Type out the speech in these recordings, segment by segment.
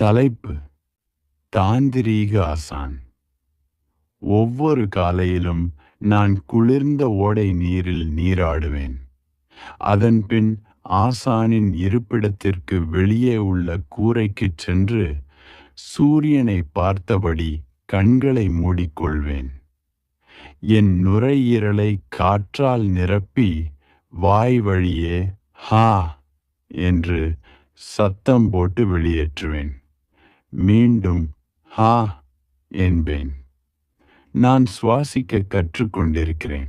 தலைப்பு. தாந்திரீக ஆசான். ஒவ்வொரு காலையிலும் நான் குளிர்ந்த ஓடை நீரில் நீராடுவேன். அதன்பின் ஆசானின் இருப்பிடத்திற்கு வெளியே உள்ள கூரைக்குச் சென்று சூரியனை பார்த்தபடி கண்களை மூடிக்கொள்வேன். என் நுரையீரலை காற்றால் நிரப்பி வாய் வழியே ஹா என்று சத்தம் போட்டு வெளியேற்றுவேன். மீண்டும் ஹா என்பேன். நான் சுவாசிக்க கற்றுக்கொண்டிருக்கிறேன்.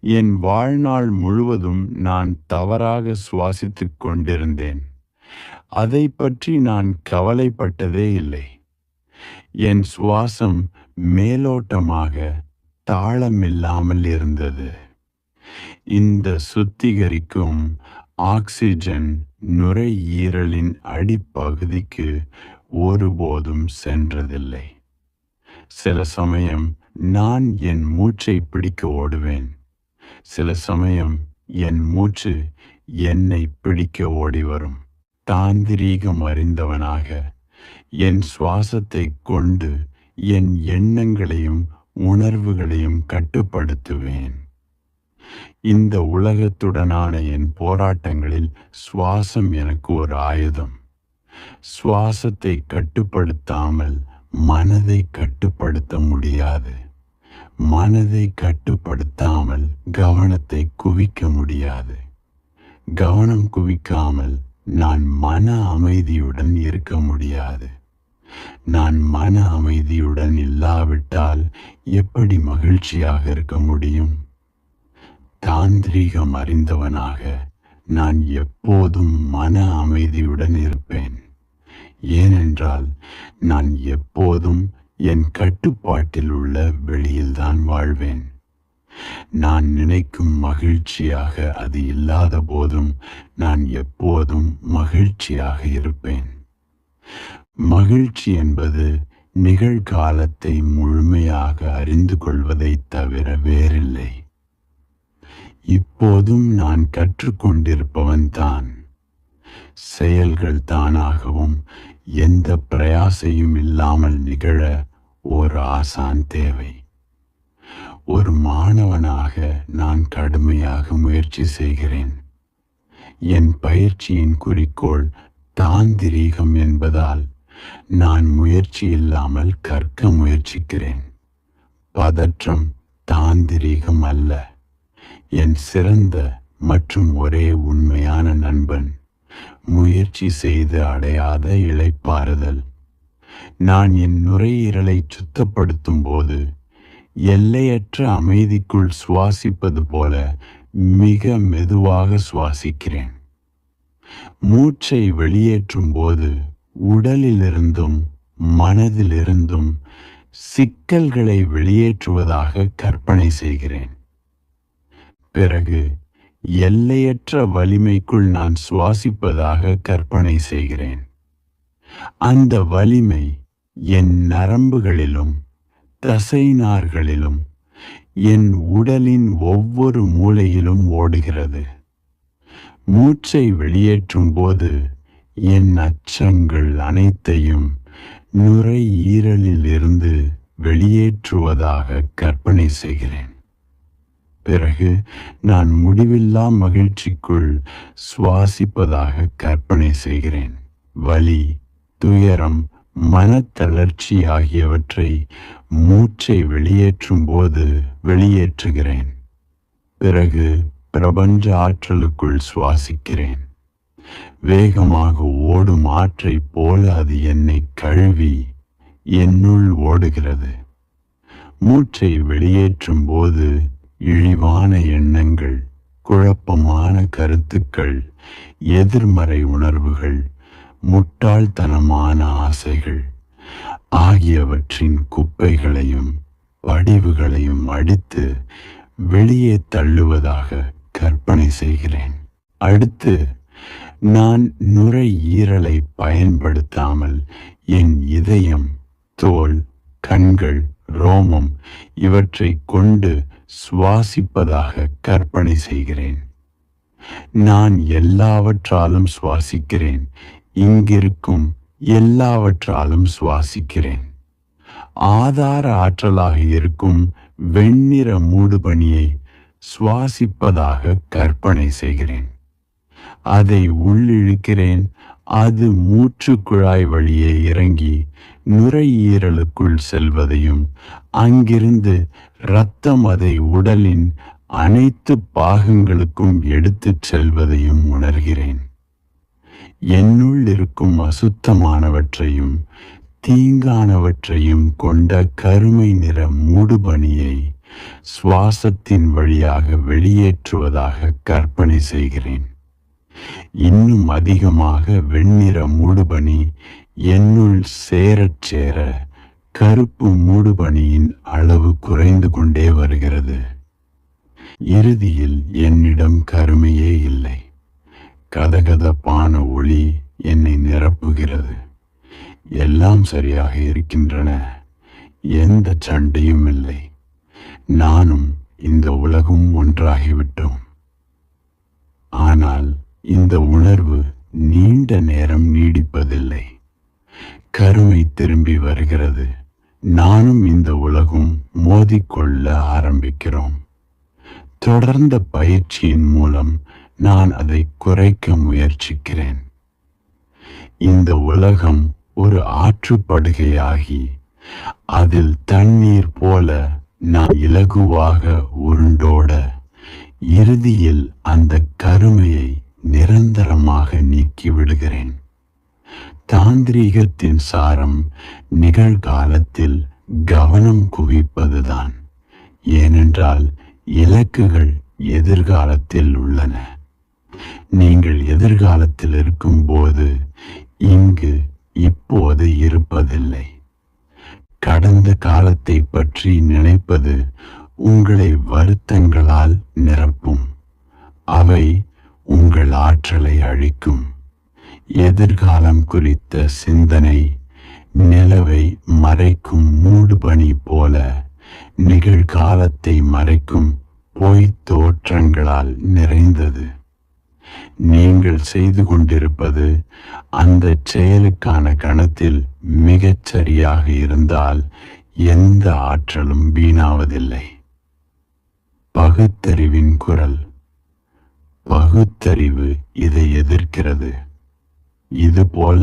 என் வாழ்நாள் முழுவதும் நான் தவறாக சுவாசித்துக் கொண்டிருந்தேன். அதை பற்றி நான் கவலைப்பட்டதே இல்லை. என் சுவாசம் மேலோட்டமாக தாளமில்லாமல் இருந்தது. இந்த சுத்திகரிக்கும் ஆக்சிஜன் நுரையீரலின் அடிப்பகுதிக்கு ஒருபோதும் சென்றதில்லை. சில சமயம் நான் என் மூச்சை பிடிக்க ஓடுவேன். சில சமயம் என் மூச்சு என்னை பிடிக்க ஓடி வரும் தாந்திரீகம் அறிந்தவனாக என் சுவாசத்தை கொண்டு என் எண்ணங்களையும் உணர்வுகளையும் கட்டுப்படுத்துவேன். இந்த உலகத்துடனான என் போராட்டங்களில் சுவாசம் எனக்கு ஒரு ஆயுதம். சுவாசத்தை கட்டுப்படுத்தாமல் மனதை கட்டுப்படுத்த முடியாது. மனதை கட்டுப்படுத்தாமல் கவனத்தை குவிக்க முடியாது. கவனம் குவிக்காமல் நான் மன அமைதியுடன் இருக்க முடியாது. நான் மன அமைதியுடன் இல்லாவிட்டால் எப்படி மகிழ்ச்சியாக இருக்க முடியும்? தாந்திரீகம் அறிந்தவனாக நான் எப்போதும் மன அமைதியுடன் இருப்பேன். ஏனென்றால் நான் எப்போதும் என் கட்டுப்பாட்டில் உள்ள வெளியில்தான் வாழ்வேன். நான் நினைக்கும் மகிழ்ச்சியாக அது இல்லாத போதும் நான் எப்போதும் மகிழ்ச்சியாக இருப்பேன். மகிழ்ச்சி என்பது நிகழ்காலத்தை முழுமையாக அறிந்து கொள்வதைத் தவிர வேறில்லை. இப்போதும் நான் கற்றுக்கொண்டிருப்பவன் தான் செயல்கள் தானாகவும் எந்த பிரயாசையும் இல்லாமல் நிகழ ஒரு ஆசான் தேவை. ஒரு மாணவனாக நான் கடுமையாக முயற்சி செய்கிறேன். என் பயிற்சியின் குறிக்கோள் தாந்திரீகம் என்பதால் நான் முயற்சி இல்லாமல் கற்க முயற்சிக்கிறேன். பதற்றம் தாந்திரீகம் அல்ல. என் சிறந்த மற்றும் ஒரே உண்மையான நண்பன். முயற்சி செய்து அடையாத இழைப்பாறுதல். நான் என் நுரையீரலை சுத்தப்படுத்தும் போது எல்லையற்ற அமைதிக்குள் சுவாசிப்பது போல மிக மெதுவாக சுவாசிக்கிறேன். மூச்சை வெளியேற்றும் போது உடலிலிருந்தும் மனதிலிருந்தும் சிக்கல்களை வெளியேற்றுவதாக கற்பனை செய்கிறேன். பிறகு எல்லையற்ற வலிமைக்குள் நான் சுவாசிப்பதாக கற்பனை செய்கிறேன். அந்த வலிமை என் நரம்புகளிலும் தசைநார்களிலும் என் உடலின் ஒவ்வொரு மூலையிலும் ஓடுகிறது. மூச்சை வெளியேற்றும் போது என் அச்சங்கள் அனைத்தையும் நுரையீரலில் இருந்து வெளியேற்றுவதாக கற்பனை செய்கிறேன். பிறகு நான் முடிவில்லா மகிழ்ச்சிக்குள் சுவாசிப்பதாக கற்பனை செய்கிறேன். வலி துயரம் மனத்தளர்ச்சி ஆகியவற்றை மூச்சை வெளியேற்றும் போது வெளியேற்றுகிறேன். பிறகு பிரபஞ்ச ஆற்றலுக்குள் சுவாசிக்கிறேன். வேகமாக ஓடும் ஆற்றைப் போல அது என்னை கழுவி என்னுள் ஓடுகிறது. மூச்சை வெளியேற்றும் போது இழிவான எண்ணங்கள் குழப்பமான கருத்துக்கள் எதிர்மறை உணர்வுகள் முட்டாள்தனமான ஆசைகள் ஆகியவற்றின் குப்பைகளையும் வடிவுகளையும் அடித்து வெளியே தள்ளுவதாக கற்பனை செய்கிறேன். அடுத்து நான் நுரையீரலை பயன்படுத்தாமல் என் இதயம் தோல் கண்கள் ரோமம் இவற்றை கொண்டு சுவாசிப்பதாக கற்பனை செய்கிறேன். நான் எல்லாவற்றாலும் சுவாசிக்கிறேன். இங்கிருக்கும் எல்லாவற்றாலும் சுவாசிக்கிறேன். ஆதார ஆற்றலாக இருக்கும் வெண்ணிற மூடுபனியை சுவாசிப்பதாக கற்பனை செய்கிறேன். அதை உள்ளிழுக்கிறேன். அது மூச்சு குழாய் வழியே இறங்கி நுரையீரலுக்குள் செல்வதையும் அங்கிருந்து இரத்தம் அதை உடலின் அனைத்து பாகங்களுக்கும் எடுத்துச் செல்வதையும் உணர்கிறேன். என்னுள் இருக்கும் அசுத்தமானவற்றையும் தீங்கானவற்றையும் கொண்ட கருமை நிற மூடுபணியை சுவாசத்தின் வழியாக வெளியேற்றுவதாக கற்பனை செய்கிறேன். இன்னும் அதிகமாக வெண்ணிற மூடுபனி என்னுள் சேரச் சேர கருப்பு மூடுபனியின் அளவு குறைந்து கொண்டே வருகிறது. இறுதியில் என்னிடம் கருமையே இல்லை. கதகதப்பான ஒளி என்னை நிரப்புகிறது. எல்லாம் சரியாக இருக்கின்றன. எந்த சண்டையும் இல்லை. நானும் இந்த உலகம் ஒன்றாகிவிட்டோம். ஆனால் இந்த உணர்வு நீண்ட நேரம் நீடிப்பதில்லை. கருமை திரும்பி வருகிறது. நானும் இந்த உலகம் மோதிக்கொள்ள ஆரம்பிக்கிறோம். தொடர்ந்த பயிற்சியின் மூலம் நான் அதை குறைக்க முயற்சிக்கிறேன். இந்த உலகம் ஒரு ஆற்றுப்படுகையாகி அதில் தண்ணீர் போல நான் இலகுவாக உருண்டோட இறுதியில் அந்த கருமையை நிரந்தரமாக நீக்கி விடுகிறேன் தாந்திரீகத்தின் சாரம் நிகழ்காலத்தில் கவனம் குவிப்பதுதான். ஏனென்றால் இலக்குகள் எதிர்காலத்தில் உள்ளன. நீங்கள் எதிர்காலத்தில் இருக்கும்போது இங்கு இப்போது இருப்பதில்லை. கடந்த காலத்தை பற்றி நினைப்பது உங்களை வருத்தங்களால் நிரப்பும். அவை உங்கள் ஆற்றலை அழிக்கும். எதிர்காலம் குறித்த சிந்தனை நிலவை மறைக்கும் மூடுபனி போல நிகழ்காலத்தை மறைக்கும் பொய்த் தோற்றங்களால் நிறைந்தது. நீங்கள் செய்து கொண்டிருப்பது அந்த செயலுக்கான கணத்தில் மிகச் சரியாக இருந்தால் எந்த ஆற்றலும் வீணாவதில்லை. பகுத்தறிவின் குரல். பகுத்தறிவு இதை எதிர்க்கிறது. இது போல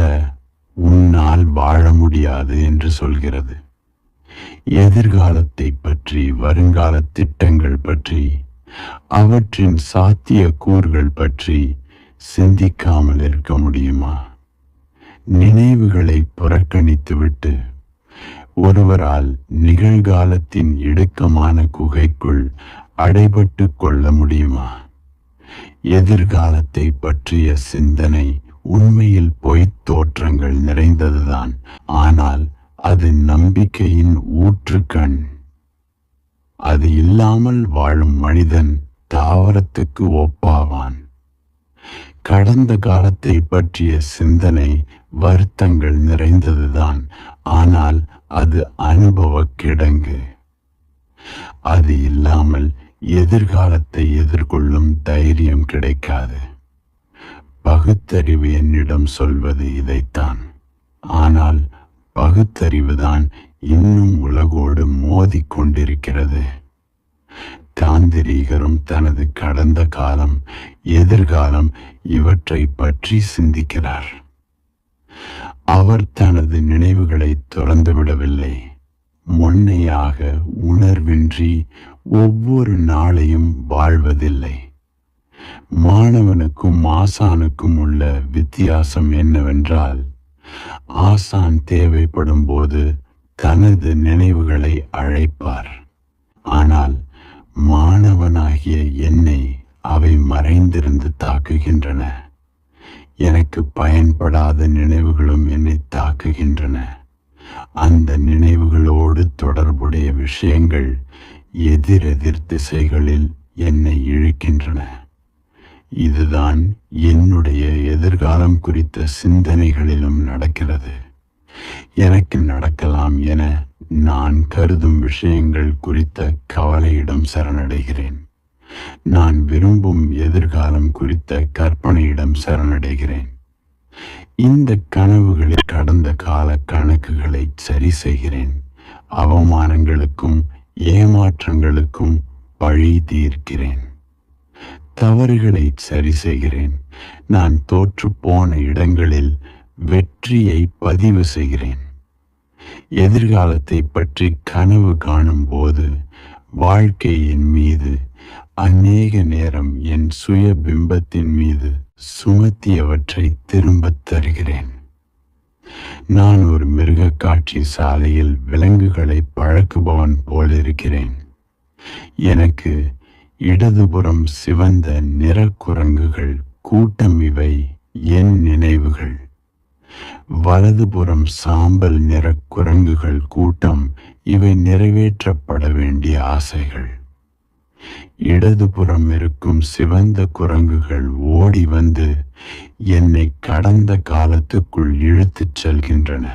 உன்னால் வாழ முடியாது என்று சொல்கிறது. எதிர்காலத்தை பற்றி வருங்கால திட்டங்கள் பற்றி அவற்றின் சாத்திய கூறுகள் பற்றி சிந்திக்காமல் இருக்க முடியுமா? நினைவுகளை புறக்கணித்துவிட்டு ஒருவரால் நிகழ்காலத்தின் இடுக்கமான குகைக்குள் அடைபட்டு கொள்ள முடியுமா? எதிர்காலத்தை பற்றிய சிந்தனை உண்மையில் பொய்த் தோற்றங்கள் நிறைந்ததுதான். ஆனால் அது நம்பிக்கையின் ஊற்றுக்கண். அது இல்லாமல் வாழும் மனிதன் தாவரத்துக்கு ஒப்பாவான். கடந்த காலத்தை பற்றிய சிந்தனை வருத்தங்கள் நிறைந்ததுதான். ஆனால் அது அனுபவ கிடங்கு. அது இல்லாமல் எதிர்காலத்தை எதிர்கொள்ளும் தைரியம் கிடைக்காது. பகுத்தறிவு என்னிடம் சொல்வது இதைத்தான். ஆனால் பகுத்தறிவுதான் இன்னும் உலகோடு மோதி கொண்டிருக்கிறது. தாந்திரீகரும் தனது கடந்த காலம் எதிர்காலம் இவற்றை பற்றி சிந்திக்கிறார். அவர் தனது நினைவுகளை துறந்து விடவில்லை முன்னையாக உணர்வின்றி ஒவ்வொரு நாளையும் வாழ்வதில்லை. மாணவனுக்கும் ஆசானுக்கும் உள்ள வித்தியாசம் என்னவென்றால் ஆசான் தேவைப்படும் போது தனது நினைவுகளை அழைப்பார். ஆனால் மாணவனாகிய என்னை அவை மறைந்திருந்து தாக்குகின்றன. எனக்கு பயன்படாத நினைவுகளும் என்னை தாக்குகின்றன. அந்த நினைவுகளோடு தொடர்புடைய விஷயங்கள் எதிரெதிர் திசைகளில் என்னை இழுக்கின்றன. இதுதான் என்னுடைய எதிர்காலம் குறித்த சிந்தனைகளிலும் நடக்கிறது. எனக்கு நடக்கலாம் என நான் கருதும் விஷயங்கள் குறித்த கவலையிடம் சரணடைகிறேன். நான் விரும்பும் எதிர்காலம் குறித்த கற்பனையிடம் சரணடைகிறேன். இந்த கனவுகளில் கடந்த கால கணக்குகளை சரி செய்கிறேன். அவமானங்களுக்கும் ஏமாற்றங்களுக்கும் பழி தீர்க்கிறேன். தவறுகளை சரி செய்கிறேன். நான் தோற்று போன இடங்களில் வெற்றியை பதிவு செய்கிறேன். எதிர்காலத்தை பற்றி கனவு காணும் போது வாழ்க்கையின் மீது அநேக நேரம் என் சுய பிம்பத்தின் மீது சுமத்தியவற்றை திரும்பத் தருகிறேன். நான் ஒரு மிருக காட்சி சாலையில் விலங்குகளை பழக்குபவன் போலிருக்கிறேன். எனக்கு இடதுபுறம் சிவந்த நிறக்குரங்குகள் கூட்டம் இவை என் நினைவுகள். வலதுபுறம் சாம்பல் நிற குரங்குகள் கூட்டம் இவை நிறைவேற்றப்பட வேண்டிய ஆசைகள். இடதுபுறம் இருக்கும் சிவந்த குரங்குகள் ஓடி வந்து என்னை கடந்த காலத்துக்குள் இழுத்துச் செல்கின்றன.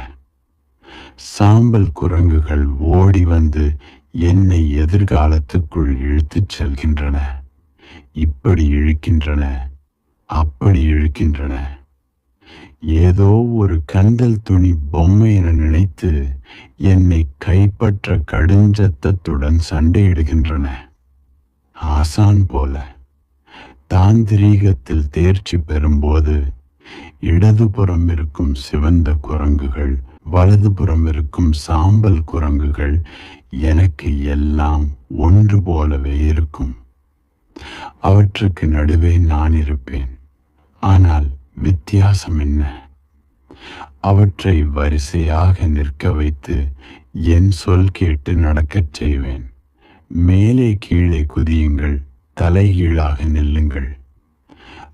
சாம்பல் குரங்குகள் ஓடி வந்து என்னை எதிர்காலத்துக்குள் இழுத்துச் செல்கின்றன. இப்படி இழுக்கின்றன. அப்படி இழுக்கின்றன. ஏதோ ஒரு கந்தல் துணி பொம்மை என நினைத்து என்னை கைப்பற்ற கடுஞ்சத்தத்துடன் சண்டையிடுகின்றன. ஆசான் போல. தாந்திரீகத்தில் தேர்ச்சி பெறும்போது இடதுபுறம் இருக்கும் சிவந்த குரங்குகள் வலதுபுறம் இருக்கும் சாம்பல் குரங்குகள் எனக்கு எல்லாம் ஒன்று போலவே இருக்கும். அவற்றுக்கு நடுவே நான் இருப்பேன். ஆனால் வித்தியாசம் என்ன? அவற்றை வரிசையாக நிற்க வைத்து என் சொல் கேட்டு நடக்கச் செய்வேன். மேலே கீழே குதியுங்கள் தலைகீழாக நில்லுங்கள்.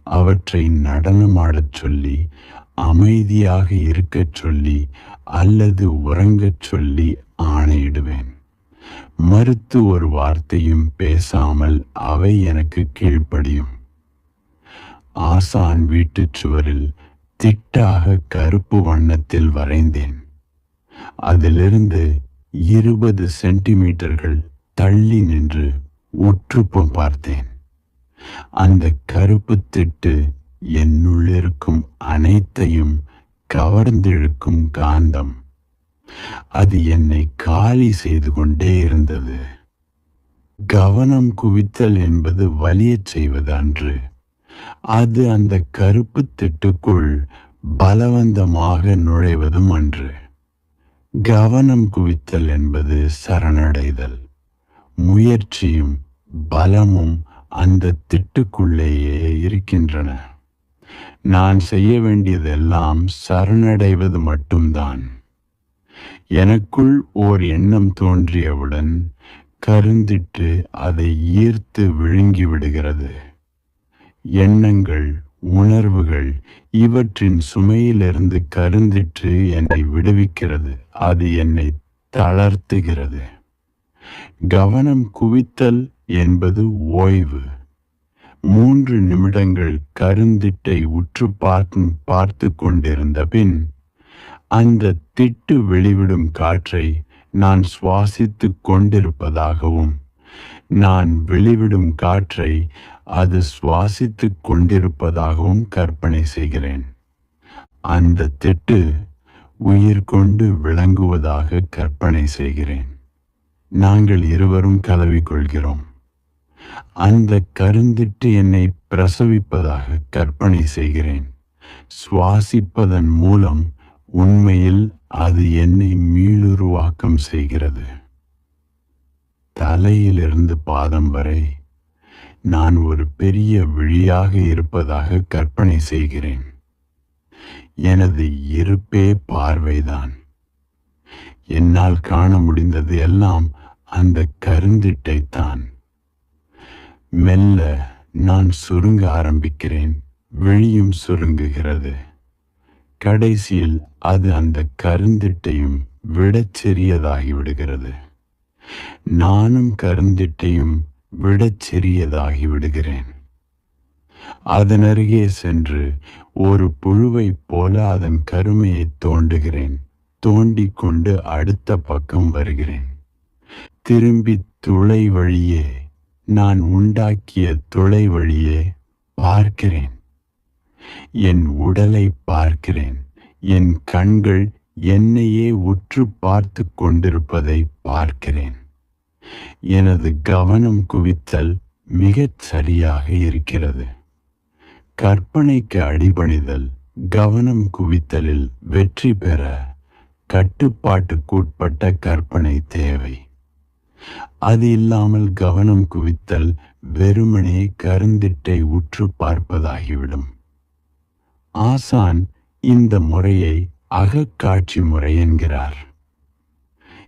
அவற்றை நடனமாடச் சொல்லி அமைதியாக இருக்கச் சொல்லி அல்லது உறங்கச் சொல்லி ஆணையிடுவேன். மறுத்து ஒரு வார்த்தையும் பேசாமல் அவை எனக்கு கீழ்ப்படியும். ஆசான் வீட்டுச் சுவரில் திட்டாக கருப்பு வண்ணத்தில் வரைந்தேன். அதிலிருந்து இருபது சென்டிமீட்டர்கள் தள்ளி நின்று உற்றுப்பும் பார்த்தேன். அந்த கருப்பு திட்டு என்னுள்ளிருக்கும் அனைத்தையும் கவர்ந்திழுக்கும் காந்தம். அது என்னை காலி செய்து கொண்டே இருந்தது. கவனம் குவித்தல் என்பது வலியச் செய்வது அன்று. அது அந்த கருப்பு திட்டுக்குள் பலவந்தமாக நுழைவதும் அன்று. கவனம் குவித்தல் என்பது சரணடைதல். முயற்சியும் பலமும் அந்த திட்டுக்குள்ளேயே இருக்கின்றன. நான் செய்ய வேண்டியதெல்லாம் சரணடைவது மட்டும்தான். எனக்குள் ஓர் எண்ணம் தோன்றியவுடன் கருந்திட்டு அதை ஈர்த்து விழுங்கி விடுகிறது. எண்ணங்கள் உணர்வுகள் இவற்றின் சுமையிலிருந்து கருந்திட்டு என்னை விடுவிக்கிறது. அது என்னை தளர்த்துகிறது. கவனம் குவித்தல் என்பது ஓய்வு. மூன்று நிமிடங்கள் கருந்திட்டை உற்று பார்த்து பார்த்து கொண்டிருந்த பின் அந்த திட்டு வெளிவிடும் காற்றை நான் சுவாசித்து கொண்டிருப்பதாகவும் நான் வெளிவிடும் காற்றை அது சுவாசித்து கொண்டிருப்பதாகவும் கற்பனை செய்கிறேன். அந்த திட்டு உயிர் கொண்டு விளங்குவதாக கற்பனை செய்கிறேன். நாங்கள் இருவரும் கலவிக்கொள்கிறோம் அந்த கருந்திட்டு என்னை பிரசவிப்பதாக கற்பனை செய்கிறேன். சுவாசிப்பதன் மூலம் உண்மையில் அது என்னை மீளுருவாக்கம் செய்கிறது. தலையிலிருந்து பாதம் வரை நான் ஒரு பெரிய விழியாக இருப்பதாக கற்பனை செய்கிறேன். எனது இருப்பே பார்வைதான். என்னால் காண முடிந்தது எல்லாம் அந்த கருந்திட்டைத்தான். மெல்ல நான் சுருங்க ஆரம்பிக்கிறேன். விழியும் சுருங்குகிறது. கடைசியில் அது அந்த கருந்திட்டையும் விடச் சிறியதாகி விடுகிறது. நானும் கருந்திட்டையும் விடச் சிறியதாகி விடுகிறேன். அதன் அருகே சென்று ஒரு புழுவைப் போல அதன் கருமையை தோண்டுகிறேன். தோண்டிக் கொண்டு அடுத்த பக்கம் வருகிறேன். திரும்பி துளை வழியே நான் உண்டாக்கிய துளை வழியே பார்க்கிறேன். என் உடலை பார்க்கிறேன். என் கண்கள் என்னையே உற்று பார்த்து கொண்டிருப்பதை பார்க்கிறேன். எனது கவனம் குவித்தல் மிகச் சரியாக இருக்கிறது. கற்பனைக்கு அடிபணிதல் கவனம் குவித்தலில் வெற்றி பெற கட்டுப்பாட்டுக்குட்பட்ட கற்பனை தேவை. அது இல்லாமல் கவனம் குவித்தல் வெறுமனே கருந்திட்டை உற்று பார்ப்பதாகிவிடும். ஆசான் இந்த முறையை அகக்காட்சி முறை என்கிறார்.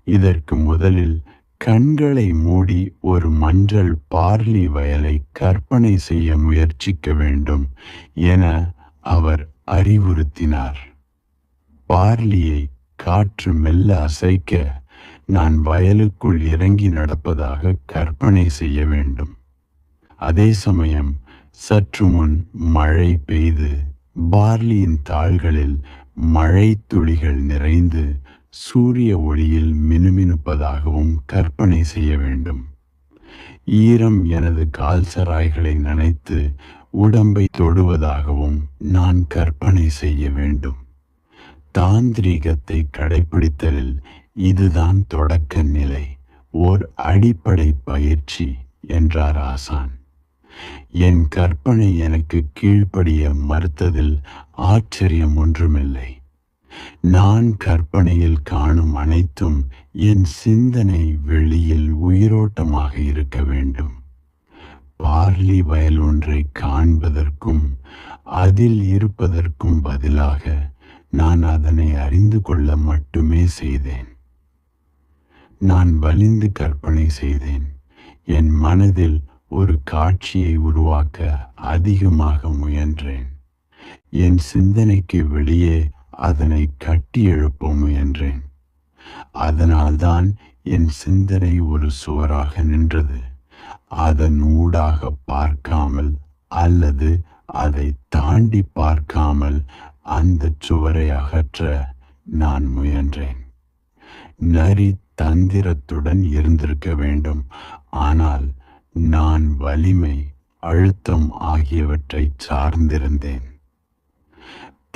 இதற்கு முதலில் கண்களை மூடி ஒரு மஞ்சள் பார்லி வயலை கற்பனை செய்ய முயற்சிக்க வேண்டும் என அவர் அறிவுறுத்தினார். பார்லியை காற்று மெல்ல அசைக்க நான் வயலுக்குள் இறங்கி நடப்பதாக கற்பனை செய்ய வேண்டும். அதே சமயம் சற்று முன் மழை பெய்து பார்லியின் தாள்களில் மழை துளிகள் நிறைந்து சூரிய ஒளியில் மினுமினுப்பதாகவும் கற்பனை செய்ய வேண்டும். ஈரம் எனது கால்சராய்களை நனைத்து உடம்பை தொடுவதாகவும் நான் கற்பனை செய்ய வேண்டும். தாந்திரீகத்தை கடைபிடித்தலில் இதுதான் தொடக்க நிலை. ஓர் அடிப்படை பயிற்சி என்றார் ஆசான். என் கற்பனை எனக்கு கீழ்ப்படிய மறுத்ததில் ஆச்சரியம் ஒன்றுமில்லை. நான் கற்பனையில் காணும் அனைத்தும் என் சிந்தனை வெளியில் உயிரோட்டமாக இருக்க வேண்டும். பார்லி வயல் ஒன்றை காண்பதற்கும் அதில் இருப்பதற்கும் பதிலாக நான் அதனை அறிந்து கொள்ள மட்டுமே செய்தேன். நான் வலிந்து கற்பனை செய்தேன். என் மனதில் ஒரு காட்சியை உருவாக்க அதிகமாக முயன்றேன். என் சிந்தனைக்கு வெளியே அதனை கட்டி எழுப்ப முயன்றேன். அதனால்தான் என் சிந்தனை ஒரு சுவராக நின்றது. அதன் ஊடாக பார்க்காமல் அல்லது அதை தாண்டி பார்க்காமல் அந்த சுவரை அகற்ற நான் முயன்றேன். நரி தந்திரத்துடன் இருந்திருக்க வேண்டும். ஆனால் நான் வலிமை அழுத்தம் ஆகியவற்றை சார்ந்திருந்தேன்.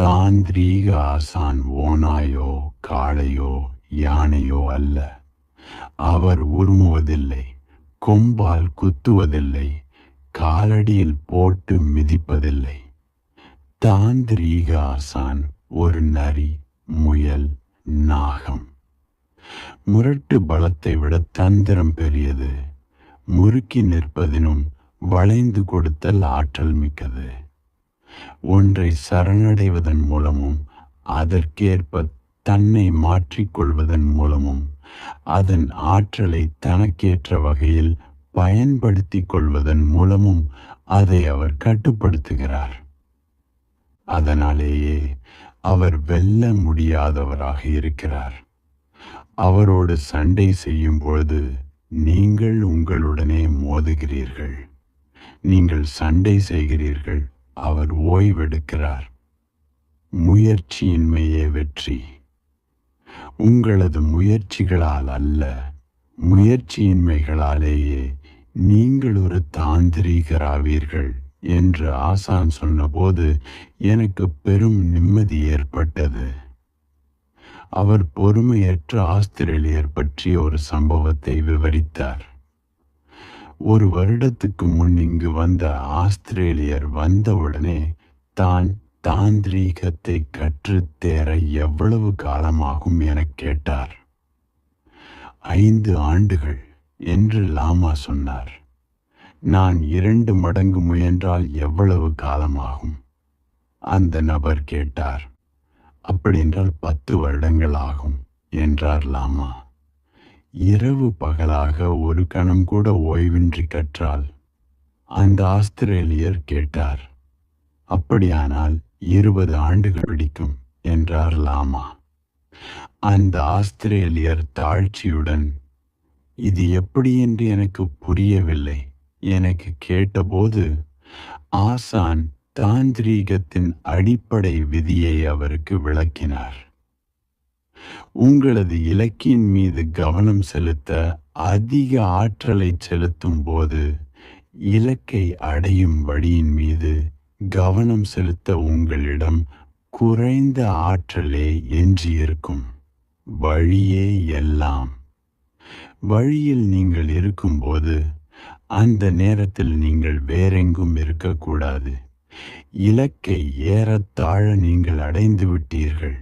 தாந்திரீக ஆசான் ஓனாயோ காளையோ யானையோ அல்ல. அவர் உருமுவதில்லை கொம்பால் குத்துவதில்லை காலடியில் போட்டு மிதிப்பதில்லை. தாந்திரீக ஆசான் ஒரு நரி முயல் நாகம். முரட்டு பலத்தை விட தந்திரம் பெரியது. முறுக்கி நிற்பதினும் வளைந்து கொடுத்தல் ஆற்றல் மிக்கது. ஒன்றை சரணடைவதன் மூலமும் அதற்கேற்ப தன்னை மாற்றிக்கொள்வதன் மூலமும் அதன் ஆற்றலை தனக்கேற்ற வகையில் பயன்படுத்திக் கொள்வதன் மூலமும் அதை அவர் கட்டுப்படுத்துகிறார். அதனாலேயே அவர் வெல்ல முடியாதவராக இருக்கிறார். அவரோடு சண்டை செய்யும்பொழுது நீங்கள் உங்களுடனே மோதுகிறீர்கள். நீங்கள் சண்டை செய்கிறீர்கள். அவர் ஓய்வெடுக்கிறார். முயற்சியின்மையே வெற்றி. உங்களது முயற்சிகளால் அல்ல முயற்சியின்மைகளாலேயே நீங்கள் ஒரு தாந்திரீகராவீர்கள் என்று ஆசான் சொன்னபோது எனக்கு பெரும் நிம்மதி ஏற்பட்டது. அவர் பொறுமையற்ற ஆஸ்திரேலியர் பற்றிய ஒரு சம்பவத்தை விவரித்தார். ஒரு வருடத்துக்கு முன் இங்கு வந்த ஆஸ்திரேலியர் வந்தவுடனே தான் தாந்திரீகத்தை கற்றுத்தேர எவ்வளவு காலமாகும் எனக் கேட்டார். ஐந்து ஆண்டுகள் என்று லாமா சொன்னார். நான் இரண்டு மடங்கு முயன்றால் எவ்வளவு காலமாகும்? அந்த நபர் கேட்டார். அப்படி என்றால் பத்து வருடங்கள் ஆகும் என்றார் லாமா. இரவு பகலாக ஒரு கணம் கூட ஓய்வின்றி கற்றால் அந்த ஆஸ்திரேலியர் கேட்டார் அப்படியானால் இருபது ஆண்டுகள் பிடிக்கும் என்றார் லாமா. அந்த ஆஸ்திரேலியர் தாழ்ச்சியுடன் இது எப்படி என்று எனக்கு புரியவில்லை. எனக்கு கேட்டபோது ஆசான் தாந்திரீகத்தின் அடிப்படை விதியை அவருக்கு விளக்கினார். உங்களது இலக்கியின் மீது கவனம் செலுத்த அதிக ஆற்றலை செலுத்தும் போது இலக்கை அடையும் வழியின் மீது கவனம் செலுத்த உங்களிடம் குறைந்த ஆற்றலே எஞ்சியிருக்கும். வழியே எல்லாம். வழியில் நீங்கள் இருக்கும்போது அந்த நேரத்தில் நீங்கள் வேறெங்கும் இருக்கக்கூடாது. இலக்கை ஏறத்தாழ நீங்கள் அடைந்து விட்டீர்கள்.